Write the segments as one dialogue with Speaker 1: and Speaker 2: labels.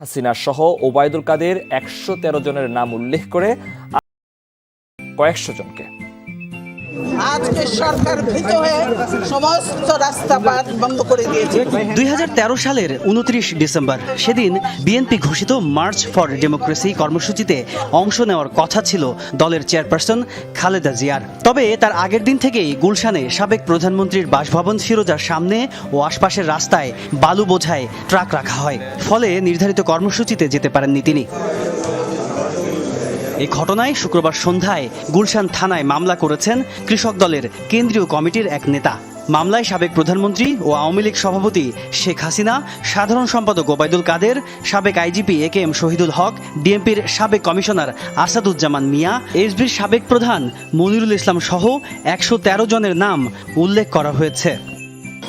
Speaker 1: হাসিনা সহ ওবায়দুল কাদের একশো তেরো জনের নাম উল্লেখ করে কয়েকশো জনকে।
Speaker 2: আজকে সরকার ভীত হয়ে সমস্ত রাস্তাঘাট বন্ধ করে দিয়েছে।
Speaker 3: দুই হাজার তেরো সালের উনত্রিশ ডিসেম্বর, সেদিন বিএনপি ঘোষিত মার্চ ফর ডেমোক্রেসি কর্মসূচিতে অংশ নেওয়ার কথা ছিল দলের চেয়ারপারসন খালেদা জিয়ার। তবে তার আগের দিন থেকেই গুলশানে সাবেক প্রধানমন্ত্রীর বাসভবন ফিরোজার সামনে ও আশপাশের রাস্তায় বালু বোঝায় ট্রাক রাখা হয়। ফলে নির্ধারিত কর্মসূচিতে যেতে পারেননি তিনি। এই ঘটনায় শুক্রবার সন্ধ্যায় গুলশান থানায় মামলা করেছেন কৃষক দলের কেন্দ্রীয় কমিটির এক নেতা। মামলায় সাবেক প্রধানমন্ত্রী ও আওয়ামী লীগ সভাপতি শেখ হাসিনা, সাধারণ সম্পাদক ওবায়দুল কাদের, সাবেক IGP A K M Shahidul Haque, ডিএমপির সাবেক কমিশনার আসাদুজ্জামান মিয়া, এসবির সাবেক প্রধান মনিরুল ইসলাম সহ একশো তেরো জনের নাম উল্লেখ করা হয়েছে।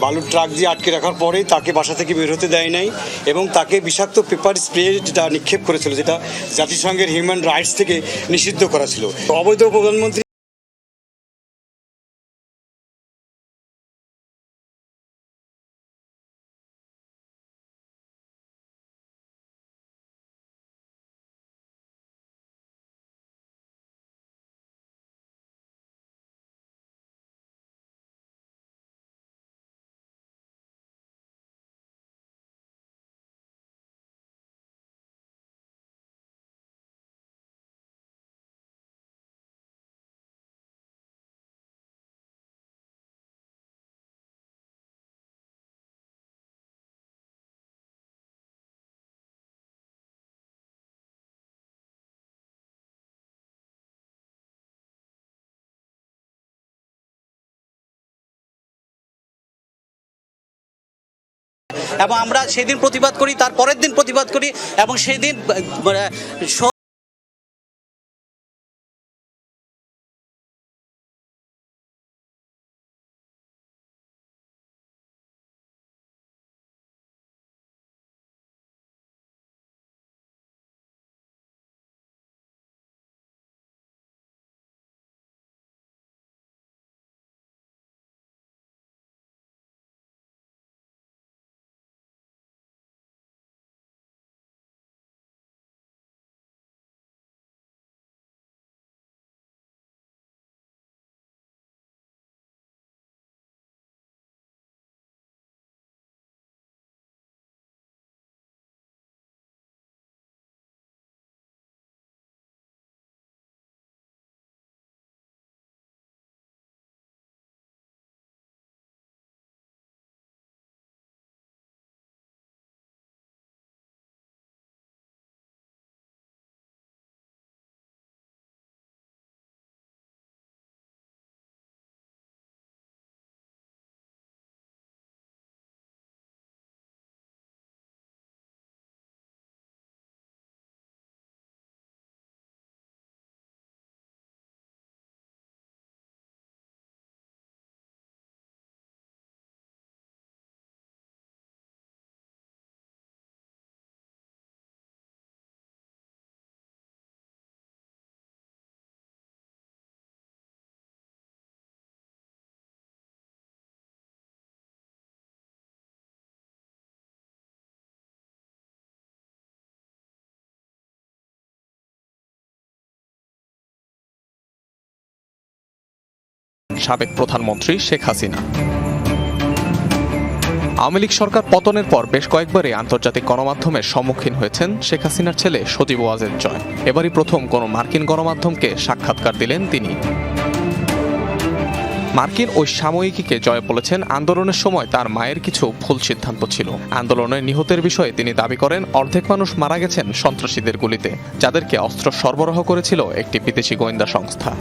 Speaker 4: বালুর ট্রাক দিয়ে আটকে রাখার পরেই তাকে বাসা থেকে বের হতে দেয় নাই এবং তাকে বিষাক্ত পেপার স্প্রে যেটা নিক্ষেপ করেছিল, যেটা জাতিসংঘের হিউম্যান রাইটস থেকে নিষিদ্ধ করা ছিল। অবৈধ প্রধানমন্ত্রী
Speaker 3: এবং আমরা সেদিন প্রতিবাদ করি তার পরের দিন প্রতিবাদ করি এবং সেদিন
Speaker 5: সাবেক প্রধানমন্ত্রী শেখ হাসিনা। আওয়ামী লীগ সরকার পতনের পর বেশ কয়েকবারই আন্তর্জাতিক গণমাধ্যমের সম্মুখীন হয়েছেন শেখ হাসিনার ছেলে সজীব ওয়াজেদ জয়। এবারই প্রথম কোনো মার্কিন গণমাধ্যমকে সাক্ষাৎকার দিলেন তিনি। মার্কিন ওই সাময়িকীকে জয় বলেছেন আন্দোলনের সময় তার মায়ের কিছু ভুল সিদ্ধান্ত ছিল। আন্দোলনে নিহতের বিষয়ে তিনি দাবি করেন, অর্ধেক মানুষ মারা গেছেন সন্ত্রাসীদের গুলিতে, যাদেরকে অস্ত্র সরবরাহ করেছিল একটি বিদেশি গোয়েন্দা সংস্থা।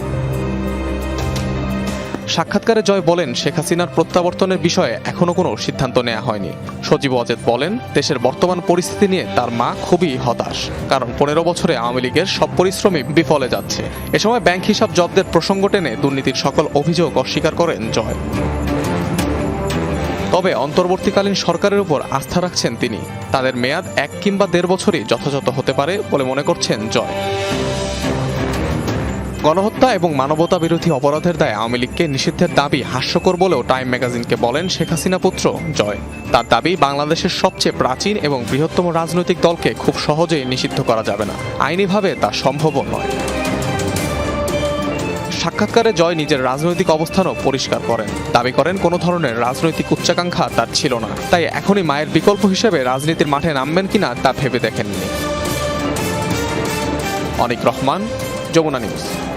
Speaker 5: সাক্ষাৎকারে জয় বলেন শেখ হাসিনার প্রত্যাবর্তনের বিষয়ে এখনও কোনো সিদ্ধান্ত নেওয়া হয়নি। সজীব ওয়াজেদ বলেন, দেশের বর্তমান পরিস্থিতি নিয়ে তার মা খুবই হতাশ, কারণ পনেরো বছরে আওয়ামী লীগের সব পরিশ্রমই বিফলে যাচ্ছে। এ সময় ব্যাংক হিসাব জব্দের প্রসঙ্গ টেনে দুর্নীতির সকল অভিযোগ অস্বীকার করেন জয়। তবে অন্তর্বর্তীকালীন সরকারের উপর আস্থা রাখছেন তিনি। তাদের মেয়াদ এক কিংবা দেড় বছরই যথাযথ হতে পারে বলে মনে করছেন জয়। গণহত্যা এবং মানবতা বিরোধী অপরাধের দায়ে আওয়ামী লীগকে নিষিদ্ধের দাবি হাস্যকর বলেও টাইম ম্যাগাজিনকে বলেন শেখ হাসিনা পুত্র জয়। তার দাবি, বাংলাদেশের সবচেয়ে প্রাচীন এবং বৃহত্তম রাজনৈতিক দলকে খুব সহজেই নিষিদ্ধ করা যাবে না। আইনিভাবে তা সম্ভবও নয়। সাক্ষাৎকারে জয় নিজের রাজনৈতিক অবস্থানও পরিষ্কার করেন। দাবি করেন, কোনো ধরনের রাজনৈতিক উচ্চাকাঙ্ক্ষা তার ছিল না। তাই এখনই মায়ের বিকল্প হিসেবে রাজনীতির মাঠে নামবেন কিনা তা ভেবে দেখেননি। অনিক রহমান, যমুনা নিউজ।